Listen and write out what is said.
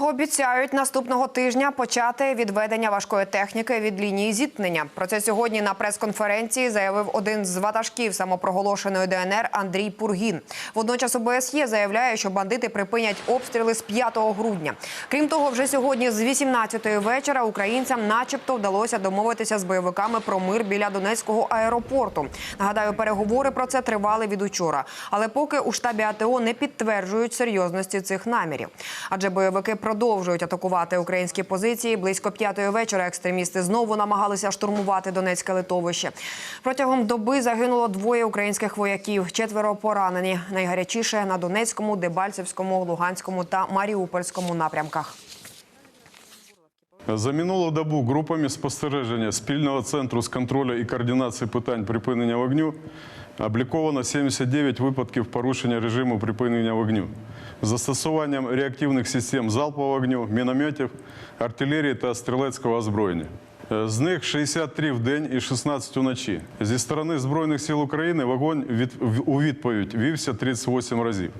обіцяють наступного тижня почати відведення важкої техніки від лінії зіткнення. Про це сьогодні на прес-конференції заявив один з ватажків самопроголошеної ДНР Андрій Пургін. Водночас ОБСЄ заявляє, що бандити припинять обстріли з 5 грудня. Крім того, вже сьогодні з 18-ї вечора українцям, начебто, вдалося домовитися з бойовиками про мир біля Донецького аеропорту. Нагадаю, переговори про це тривали від учора. Але поки у штабі АТО не підтверджують серйозності цих намірів. Адже бойовики продовжують атакувати українські позиції. Близько п'ятої вечора екстремісти знову намагалися штурмувати Донецьке литовище. Протягом доби загинуло двоє українських вояків, четверо поранені. Найгарячіше на Донецькому, Дебальцевському, Луганському та Маріупольському напрямках. За минулу добу групами спостереження спільного центру з контролю і координації питань припинення вогню обліковано 79 випадків порушення режиму припинення вогню застосуванням реактивних систем залпового вогню, мінометів, артилерії та стрілецького озброєння. Е, З них 63 в день і 16 уночі. Зі сторони Збройних сил України вогонь від, у відповідь вівся 38 разів.